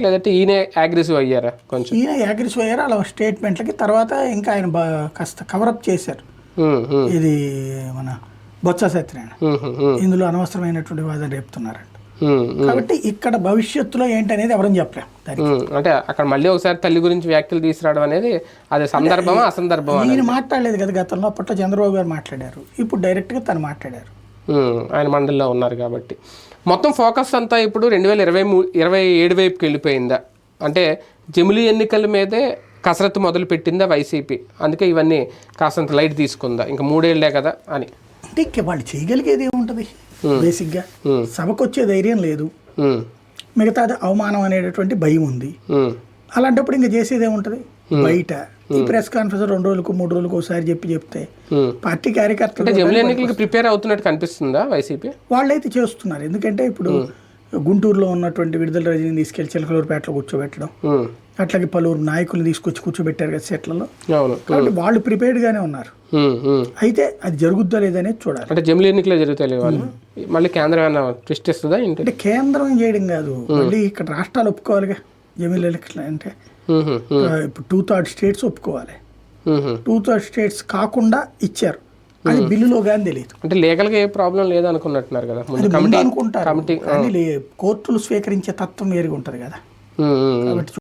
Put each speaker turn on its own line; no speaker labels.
లేదంటే ఈయనే అగ్రెసివ్ అయ్యారా కొంచెం?
ఈయన అగ్రెసివ్ అయ్యారు? అలా స్టేట్మెంట్లకి తర్వాత ఇంకా ఆయన కాస్త కవరప్ చేశారు. ఇది మన బొత్స సత్యనారాయణ. ఇందులో అనవసరమైనటువంటి వాదన రేపుతున్నారంట కాబట్టి ఇక్కడ భవిష్యత్తులో ఏంటనేది ఎవరని చెప్పలేం దానికి.
ఉమ్. అంటే అక్కడ మళ్ళీ ఒకసారి తల్లి గురించి వ్యాఖ్యలు తీసుకురావడం అనేది అది సందర్భమా అసందర్భమా
ఈయన మాట్లాడలేదు కదా గతంలో అప్పట్లో చంద్రబాబు గారు మాట్లాడారు. ఇప్పుడు డైరెక్ట్గా తను మాట్లాడారు.
ఆయన మండలిలో ఉన్నారు కాబట్టి. మొత్తం ఫోకస్ అంతా ఇప్పుడు రెండు వేల ఇరవై మూ ఇరవై ఏడు వైపుకి వెళ్ళిపోయిందా? అంటే జమిలీ ఎన్నికల మీదే కసరత్తు మొదలు పెట్టిందా వైసీపీ? అందుకే ఇవన్నీ కాసంత లైట్ తీసుకుందా? ఇంకా మూడేళ్ళే కదా అని.
అంటే ఇంక వాళ్ళు చేయగలిగేది ఏముంటది? బేసిక్గా. సభకు వచ్చే ధైర్యం లేదు.
ఉమ్,
మిగతాది అవమానం అనేటటువంటి భయం ఉంది. అలాంటప్పుడు ఇంకా చేసేది ఏముంటది? బయట. ఈ ప్రెస్ కాన్ఫరెన్స్ రెండు రోజులకు మూడు రోజులకు ఒకసారి చెప్పి చెప్తే
ఉమ్.
పార్టీ కార్యకర్తలు
ఎన్నికలకి ప్రిపేర్ అవుతున్నట్టు కనిపిస్తుందా వైసీపీ?
వాళ్ళైతే చేస్తున్నారు. ఎందుకంటే ఇప్పుడు గుంటూరులో ఉన్నటువంటి విడుదల రజని తీసుకెళ్ళి చిలకలూరుపేటలో కూర్చోబెట్టడం అట్లాగే పలువురు నాయకులు తీసుకొచ్చి కూర్చోబెట్టారు కదా సెట్లలో. కాబట్టి వాళ్ళు ప్రిపేర్డ్ గానే ఉన్నారు. అయితే అది జరుగుద్దా లేదనేది చూడాలి.
అంటే జమిలీ ఎన్నికలే జరుగుతాయి వాళ్ళు? మళ్ళీ కేంద్రం ఏమైనా ట్విస్ట్ ఇస్తుందా
అంటే కేంద్రం చేయడం కాదు. మళ్ళీ ఇక్కడ రాష్ట్రాలు ఒప్పుకోవాలిగా. జమీన్ ఎలక్షన్ అంటే ఇప్పుడు టూ థర్డ్ స్టేట్స్ ఒప్పుకోవాలి. టూ థర్డ్ స్టేట్స్ కాకుండా ఇచ్చారు. అది బిల్లులో కానీ తెలియదు
అంటే లీగల్గా ఏ ప్రాబ్లం లేదనుకున్నట్టున్నారు కదా?
అనుకుంటారు. కోర్టులు స్వీకరించే తత్వం వేరుగా ఉంటది కదా. కాబట్టి